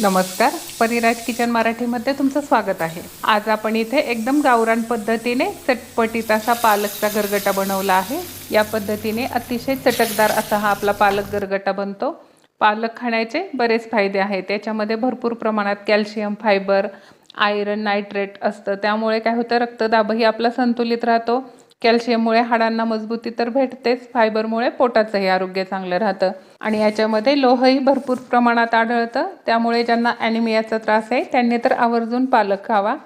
नमस्कार. परिराज किचन मराठीमध्ये तुमचं स्वागत आहे. आज आपण इथे एकदम गावरान पद्धतीने चटपटीत असा पालकचा गरगटा बनवला आहे. या पद्धतीने अतिशय चटकदार असा हा आपला पालक गरगटा बनतो. पालक खाण्याचे बरेच फायदे आहेत. त्याच्यामध्ये भरपूर प्रमाणात कॅल्शियम फायबर आयरन नायट्रेट असतं. त्यामुळे काय होतं रक्तदाबही आपला संतुलित राहतो. कॅल्शियममुळे हाडांना मजबूती तर भेटतेच. फायबरमुळे पोटाचंही आरोग्य चांगलं राहतं. आणि याच्यामध्ये लोहही भरपूर प्रमाणात आढळतं. त्यामुळे ज्यांना ॲनिमियाचा त्रास आहे त्यांनी तर आवर्जून पालक खावा.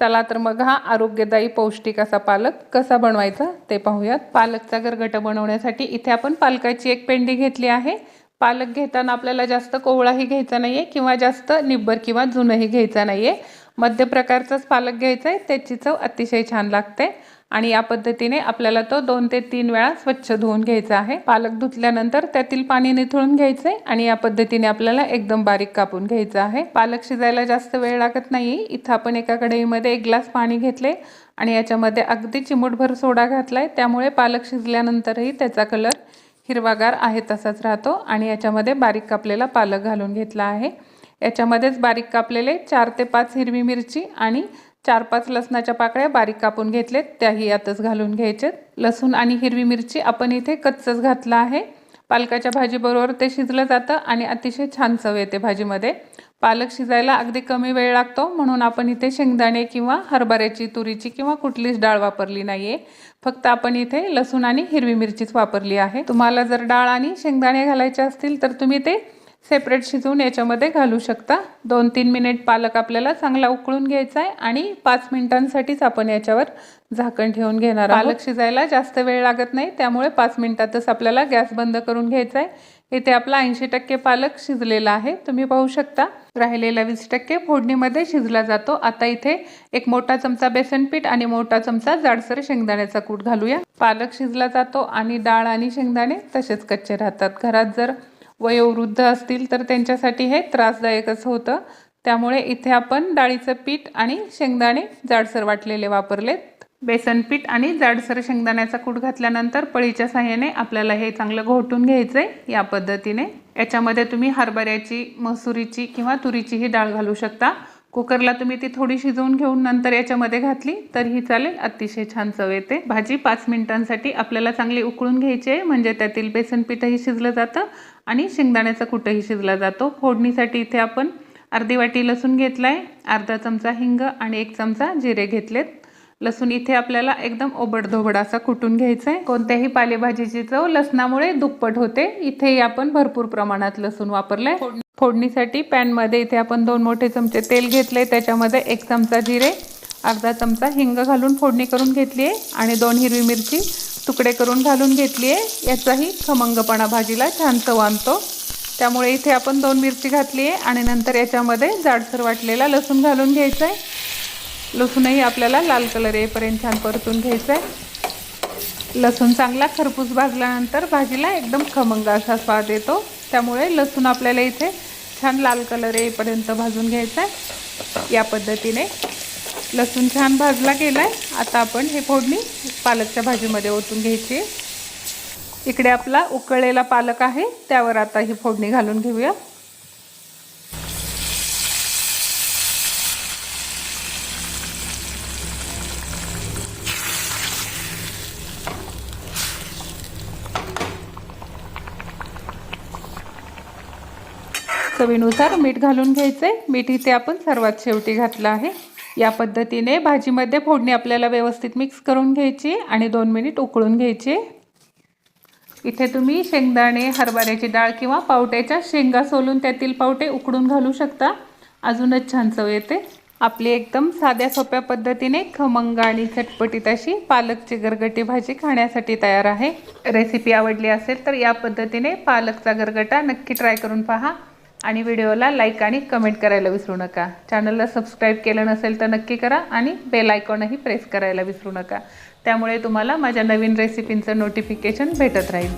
चला तर मग हा आरोग्यदायी पौष्टिक असा पालक कसा बनवायचा ते पाहूयात. पालकचा गरगट बनवण्यासाठी इथे आपण पालकाची एक पेंडी घेतली आहे. पालक घेताना आपल्याला जास्त कोवळाही घ्यायचा नाही आहे किंवा जास्त निब्बर किंवा जुनंही घ्यायचा नाही आहे मध्य प्रकारचाच पालक घ्यायचा आहे त्याची चव अतिशय छान लागते. आणि या पद्धतीने आपल्याला तो दोन ते तीन वेळा स्वच्छ धुवून घ्यायचा आहे. पालक धुतल्यानंतर त्यातील पाणी निथळून घ्यायचे आणि या पद्धतीने आपल्याला एकदम बारीक कापून घ्यायचं आहे. पालक शिजायला जास्त वेळ लागत नाही. इथं आपण एका कढईमध्ये एक ग्लास पाणी घेतले आणि याच्यामध्ये अगदी चिमूटभर सोडा घातलाय. त्यामुळे पालक शिजल्यानंतरही त्याचा कलर हिरवागार आहे तसाच राहतो आणि याच्यामध्ये बारीक कापलेला पालक घालून घेतला आहे. याच्यामध्येच बारीक कापलेले चार ते पाच हिरवी मिरची आणि चार पाच लसणाच्या पाकळ्या बारीक कापून घेतलेत त्याही यातच घालून घ्यायचेत लसूण आणि हिरवी मिरची आपण इथे कच्चच घातलं आहे. पालकाच्या भाजीबरोबर ते शिजलं जातं आणि अतिशय छान चव येते भाजीमध्ये. पालक शिजायला अगदी कमी वेळ लागतो म्हणून आपण इथे शेंगदाणे किंवा हरभऱ्याची तुरीची किंवा कुठलीच डाळ वापरली नाही आहे फक्त आपण इथे लसूण आणि हिरवी मिरचीच वापरली आहे. तुम्हाला जर डाळ आणि शेंगदाणे घालायचे असतील तर तुम्ही ते सेपरेट शिजवून याच्यामध्ये घालू शकता. दोन तीन मिनिट पालक आपल्याला चांगला उकळून घ्यायचा आहे आणि पाच मिनिटांसाठीच आपण याच्यावर झाकण ठेवून घेणार पालक शिजायला जास्त वेळ लागत नाही त्यामुळे पाच मिनिटातच आपल्याला गॅस बंद करून घ्यायचा आहे. इथे आपला ऐंशी टक्के पालक शिजलेला आहे तुम्ही पाहू शकता. राहिलेला वीस टक्के फोडणीमध्ये शिजला जातो. आता इथे एक मोठा चमचा बेसन पीठ आणि मोठा चमचा जाडसर शेंगदाण्याचा कूट घालूया. पालक शिजला जातो आणि डाळ आणि शेंगदाणे तसेच कच्चे राहतात. घरात जर वयोवृद्ध असतील तर त्यांच्यासाठी हे त्रासदायकच होतं. त्यामुळे इथे आपण डाळीचं पीठ आणि शेंगदाणे जाडसर वाटलेले वापरलेत. बेसन पीठ आणि जाडसर शेंगदाण्याचा कूट घातल्यानंतर पळीच्या साह्याने आपल्याला हे चांगलं घोटून घ्यायचं आहे या पद्धतीने. याच्यामध्ये तुम्ही हरभऱ्याची मसुरीची किंवा तुरीचीही डाळ घालू शकता. कुकरला तुम्ही ती थोडी शिजवून घेऊन नंतर याच्यामध्ये घातली तरीही चालेल. अतिशय छान चव येते. भाजी पाच मिनिटांसाठी आपल्याला चांगली उकळून घ्यायची आहे म्हणजे त्यातील बेसन पीठही शिजलं जातं आणि शेंगदाण्याचा कुठंही शिजला जातो. फोडणीसाठी इथे आपण अर्धी वाटी लसूण घेतला आहे अर्धा चमचा हिंग आणि एक चमचा जिरे घेतलेत. लसूण इथे आपल्याला एकदम ओबडधोबड असा कुटून घ्यायचा आहे. कोणत्याही पालेभाजीची चव लसणामुळे दुप्पट होते. इथेही आपण भरपूर प्रमाणात लसूण वापरलंय. फोडणीसाठी पॅनमध्ये इथे आपण दोन मोठे चमचे तेल घेतले त्याच्यामध्ये एक चमचा जिरे अर्धा चमचा हिंग घालून फोडणी करून घेतली आहे आणि दोन हिरवी मिरची तुकडे करून घालून घेतली आहे याचाही खमंगपणा भाजीला छान चव आणतो. त्यामुळे इथे आपण दोन मिरची घातली आहे आणि नंतर याच्यामध्ये जाडसर वाटलेला लसूण घालून घ्यायचा आहे लसूणही आपल्याला लाल कलर येईपर्यंत छान परतून घ्यायचा आहे लसूण चांगला खरपूस भाजल्यानंतर भाजीला एकदम खमंग असा स्वाद येतो. त्यामुळे लसूण आपल्याला इथे छान लाल कलर येईपर्यंत भाजून घ्यायचा आहे. या पद्धतीने लसूण छान भाजला गेला आहे आता आपण हे फोडणी पालकच्या भाजीमध्ये ओतून घ्यायची आहे. इकडे आपला उकळलेला पालक आहे. त्यावर आता ही फोडणी घालून घेऊया. चवीनुसार मीठ घालून घ्यायचे. मीठ इथे आपण सर्वात शेवटी घातलं आहे. या पद्धतीने भाजीमध्ये फोडणी आपल्याला व्यवस्थित मिक्स करून घ्यायची आणि दोन मिनिट उकळून घ्यायची. इथे तुम्ही शेंगदाणे हरभऱ्याची डाळ किंवा पावट्याच्या शेंगा सोलून त्यातील पावटे उकडून घालू शकता. अजूनच छान चव येते. आपली एकदम साध्या सोप्या पद्धतीने खमंग आणि चटपटीत अशी पालकची गरगटी भाजी खाण्यासाठी तयार आहे. रेसिपी आवडली असेल तर या पद्धतीने पालकचा गरगटा नक्की ट्राय करून पहा. आणि व्हिडिओला लाईक आणि कमेंट करायला विसरू नका. चॅनलला सबस्क्राईब केलं नसेल तर नक्की करा आणि बेल आयकॉनही प्रेस करायला विसरू नका. त्यामुळे तुम्हाला माझ्या नवीन रेसिपींचं नोटिफिकेशन भेटत राहील.